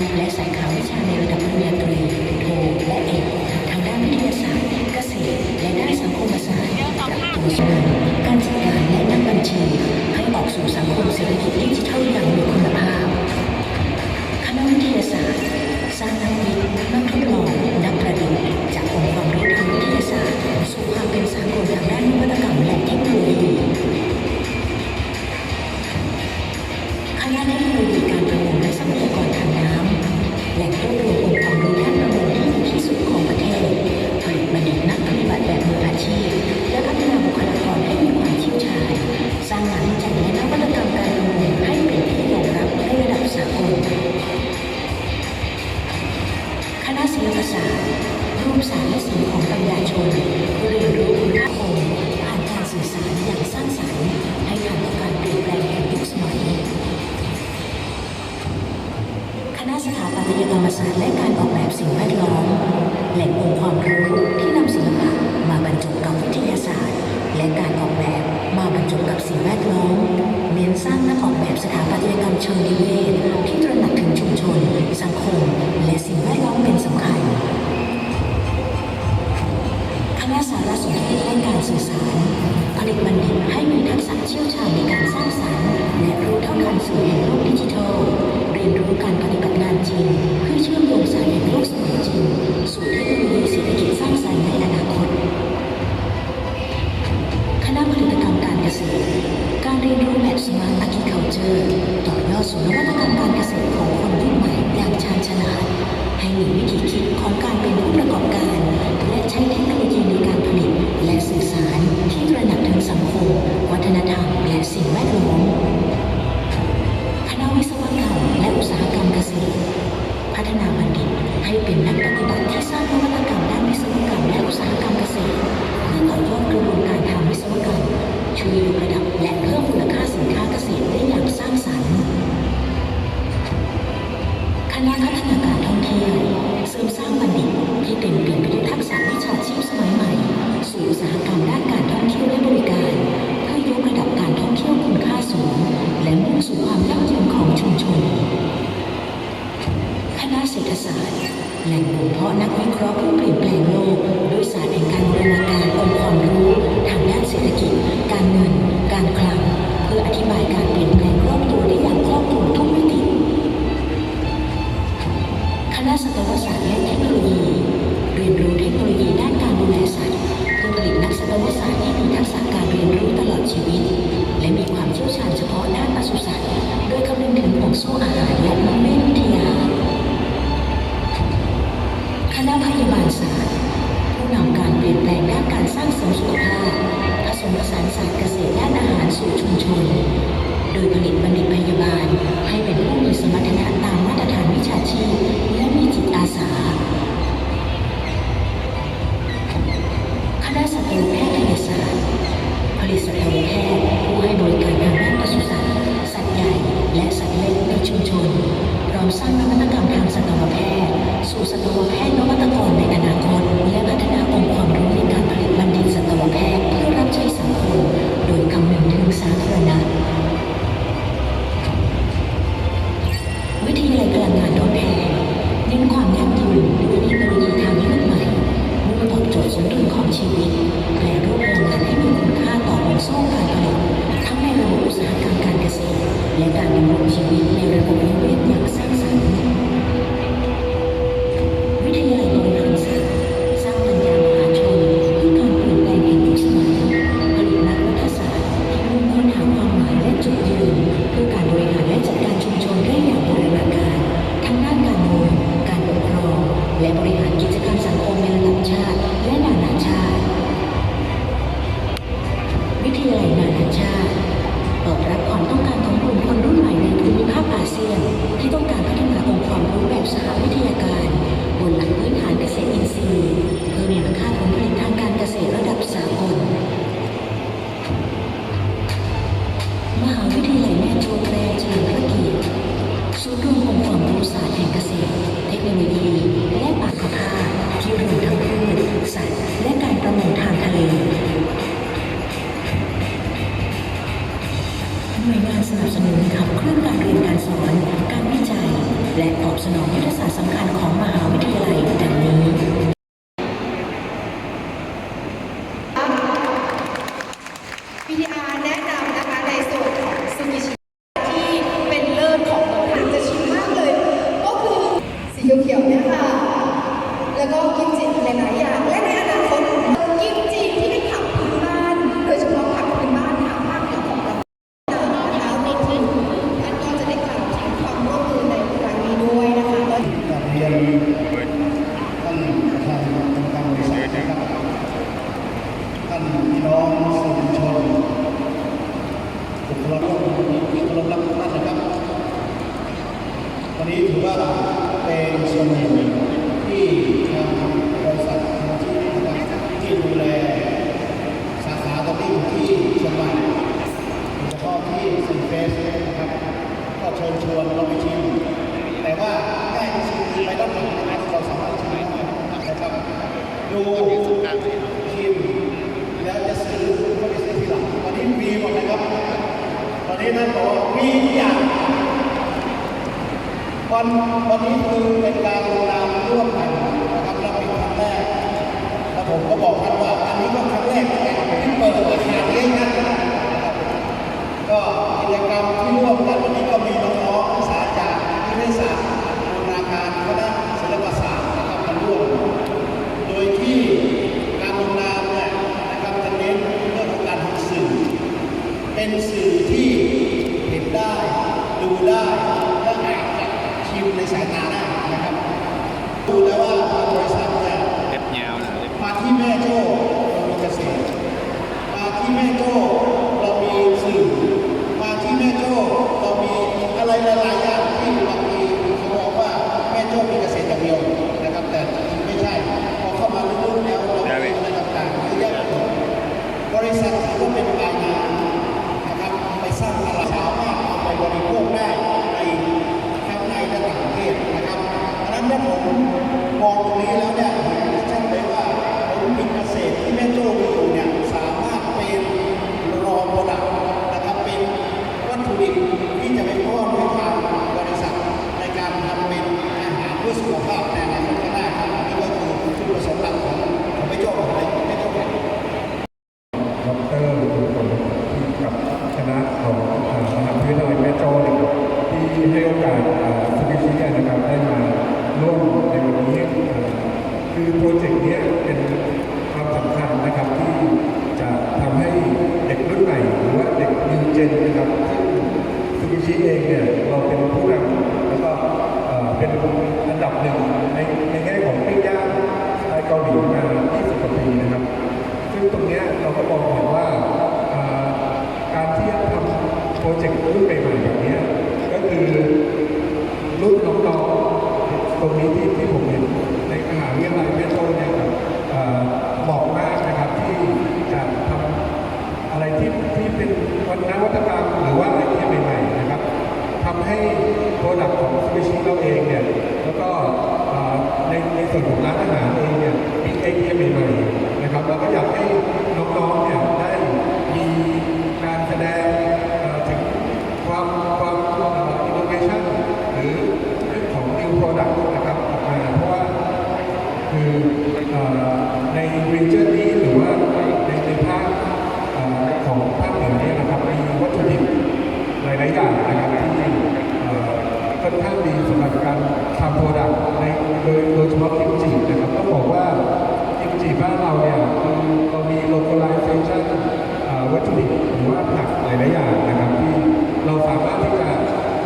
แลสายข่าววิชาใน เพราะนักวิเคราะห์ผู้เปลี่ยนแปลงโลกด้วยศาสตร์แห่งการบูรณาการองค์ความรู้ ทางด้านเศรษฐกิจ การเงิน การคลัง เพื่ออธิบายการเปลี่ยน Holy Spirit. ชิญชวนลองไปชิมแต่ว่าง่ายที่สุดไม่ต้องมีอาหารที่เราสามารถใช้ได้นะครับดูชิมแล้วจะซื้อก็ไม่ซื้อทีหลังตอนนี้มีหมดนะครับ ตอนนี้นั่นบอกว่ามีอย่างวันวันนี้คือเป็นการลงนามร่วมกันนะครับเราเป็นครั้งแรกแล้วผมก็บอกท่านว่าอันนี้ก็ครั้งแรกที่เปิดราคาเลี้ยงกัน จกรรมที่ร่วมกันวันนี้ก็มีน้องๆนักศึกษาจากนิเทศศาสตร์บูรณาการคณะศิลปศาสตร์นะครับมาร่วมโดยที่การลงนามเนี่ยนะครับจะเน้นเรื่องของการทำสื่อเป็นสื่อที่เห็นได้ ดูได้และอาจจะชิมในสายตาได้นะครับ ดูแล้วว่าทางบริษัทเนี่ย เล็บยาวนะเล็บ มาที่แม่โจ้เรามีเกษตร มาที่แม่โจ้เรามีสื่อ มาที่แม่โจ้เรามีอะไรหลายๆอย่างที่บางทีเขาบอกว่าแม่โจ้มีเกษตรอย่างเดียวนะครับ แต่จริงๆไม่ใช่ พอเข้ามาลึกๆแล้วเรามีอะไรต่างๆเยอะแยะไปหมดบริษัทถือว่าเป็นปลายงานนะครับไปสร้างตลาดสามารถเอาไปบริโภคได้ในทั้งในและต่างประเทศนะครับดังนั้นเมื่อผมมองตรงนี้แล้วเนี่ยเห็นได้ชัดเลยว่าผลผลิตเกษตรที่แม่โจ้มีอยู่เนี่ยสามารถเป็นรองโปรดักต์นะครับเป็นวัตถุดิบที่จะไปป้อนให้ทางบริษัทในการทำเป็นอาหารเพื่อสุขภาพในอนาคตข้างหน้าครับนี่ก็คือจุดประสงค์หลักของของแม่โจ้ของแม่โจ้ครับ ดรทุกคนที่กับคณะของอ่ามหาวิทยาลัยแม่โจ้นะครับที่ให้โอกาสสมิชินะครับได้มาร่วมในวันนี้คือโปรเจกต์นี้เป็นความสำคัญนะครับที่จะทำให้เด็กรุ่นใหม่หรือว่าเด็กนิวเจนนะครับสมิชิเองเนี่ยเราเป็นผู้นำแล้วก็เป็นอันดับหนึ่งในในแง่ของปิ้งย่างไตล์เกาหลีมา20กว่าปีนะครับึ่งตรงนี้เราก็มองเห็นว่าการที่จะทำโปรเจกต์รุ่นใหม่ๆแบบนี้ก็คือรุ่นน้องๆตรงนี้ที่ที่ผมเห็นในมหาวิทยาลัยแม่โจ้เนี่ยครับอ่าเหมาะมากนะครับที่จะทำอะไรที่ที่เป็นวันนวัตกรรมหรือว่าไอเดียใหม่ๆนะครับทำให้โปรดักต์ของสเปชิเราเองเนี่ยแล้วก็ในในส่วนของร้านอาหารเองเนี่ยมีไอเดียใหม่ๆ เราก็อยากให้น้องๆเนี่ยได้มีการแสดงถึงความความอินโนเวชันหรือเรื่องของ new product นะครับออกมาเพราะว่าคือในรีเจนนี้หรือว่าในในภาคของภาคเหนือเนี่ยนะครับมีวัตถุดิบหลายๆอย่างนะครับที่ค่อนข้างดีสำหรับการทำโปรดักต์ในโดยโดยเฉพาะกิมจินะครับต้องบอกว่า จีบ้านเราเนี่ยเรามี localization เอ่อวัตถุดิบหรือว่าผักหลายๆอย่างนะครับที่เราสามารถที่จะ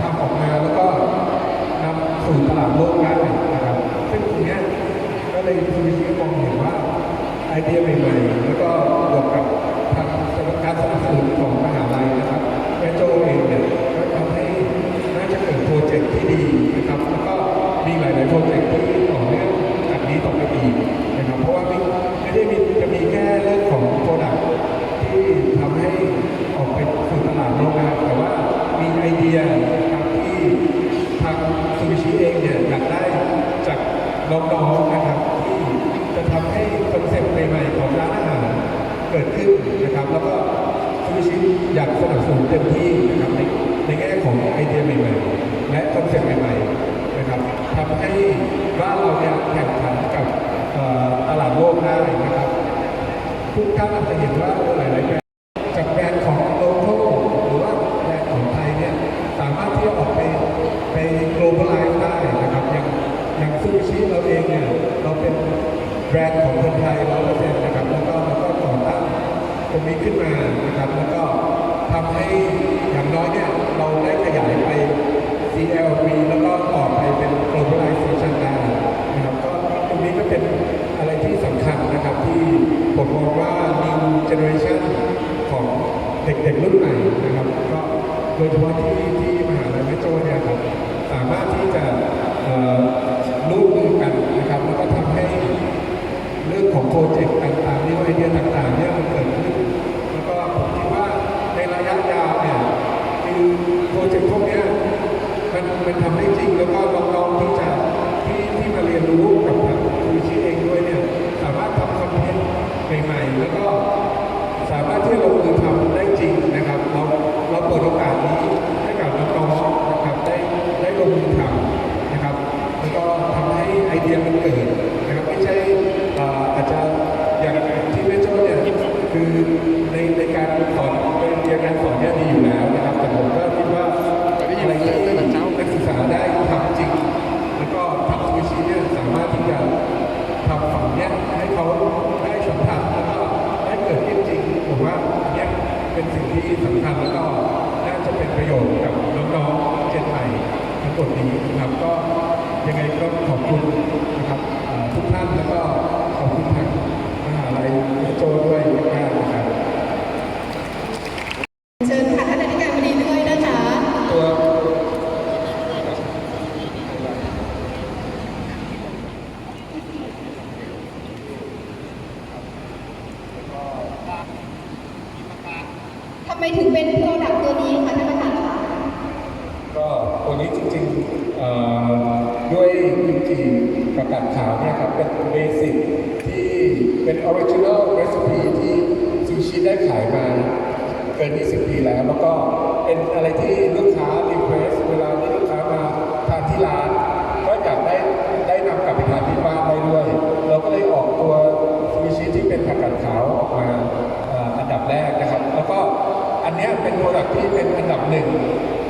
ทำออกมาแล้วก็นำสู่ตลาดโลกได้นะครับ ซึ่งตรงนี้ก็เลยทีนี้มองเห็นว่าไอเดียใหม่ๆแล้วก็บวกกับทางการสนับสนุนของมหาลัยนะครับแม่โจเองเนี่ยก็ทำให้น่าจะเกิดโปรเจกต์ที่ดีนะครับ แล้วก็มีหลายๆโปรเจกต์ที่ต่อเนื่องจากนี้ต่อไปอีกนะครับ เพราะว่าไม่ไม่ได้มีจะมีแค่เรื่องของโปรดักต์ที่ทำให้ออกไปสู่ตลาดโลกนะครับแต่ว่ามีไอเดียนะครับที่ ทางซูบิชิเองเนี่ยอยากได้จาก น้องๆนะครับที่จะทำให้คอนเซ็ปต์ใหม่ๆของร้านอาหารเกิดขึ้นนะครับ แล้วก็ซูบิชิอยากสนับสนุนเต็มที่นะครับในในแง่ของไอเดียใหม่ๆ และคอนเซ็ปต์ใหม่ๆนะครับทำให้ร้านเราเนี่ยแข่งขันกับตลาดโลกได้นะครับ ทุกท่านอาจจะเห็นว่าหลายๆแบรนด์ แบรนด์ของคนไทยร้อยเปอร์เซ็นต์นะครับแล้วก็เราก็ก่อตั้งตรงนี้ขึ้นมานะครับ แล้วก็ทำให้อย่างน้อยเนี่ยเราได้ขยายไป CLV แล้วก็ต่อไปเป็น globalization ได้นะครับก็ตรงนี้ก็เป็นอะไรที่สำคัญนะครับที่ผมมองว่า new generation ของเด็กๆรุ่นใหม่นะครับ ก็โดยเฉพาะที่ที่มหาลัยแม่โจ้เนี่ยครับสามารถที่จะเอ่อร่วมมือกันนะครับ แล้วก็ทำให้เรื่อง ของโปรเจกต์ต่างๆนิวไอเดียต่างๆเนี่ยมันเกิดขึ้นแล้วก็ผมคิดว่าในระยะยาวเนี่ยคือโปรเจกต์พวกนี้มันมันทำได้จริงแล้วก็ลองลอง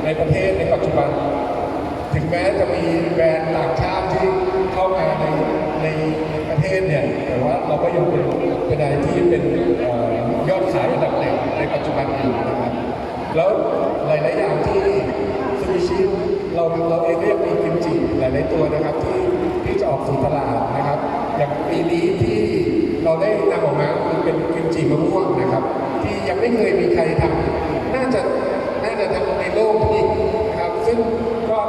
ในประเทศในปัจจุบัน ถึงแม้จะมีแบรนด์ต่างชาติที่เข้ามาในในประเทศเนี่ย แต่ว่าเราก็ยังเป็นเป็นอะที่เป็นยอดขายระดับหนึ่งในปัจจุบันอยู่นะครับ แล้วหลาย ๆ อย่างที่ซูบิชิเราเราเองก็ยังมีกิมจิหลาย ๆ ตัวนะครับที่ที่จะออกสู่ตลาดนะครับ อย่างปีนี้ที่เราได้นำออกมาเป็นกิมจิมะม่วงนะครับ ที่ยังไม่เคยมีใครทำน่าจะ จะครัในโลกนี้นะครับซึ่งก็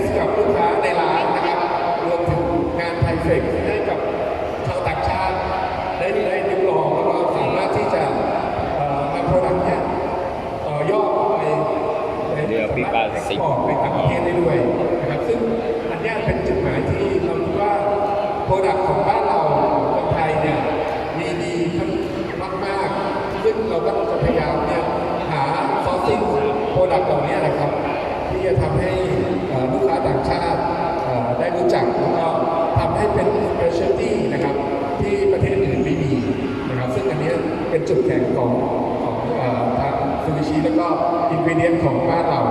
สกับลูกค้าในร้านนะครับ รวมถึงงานไทเฟกที่ให้กับชาวต่างชาติได้ได้ลิ้มลองแล้วก็สามารถที่จะนำโปรดักต์เนี่ยต่อยอดไปในเรือปีบ้านสิง แล้วก็อินกิเดียนของบ้านเรา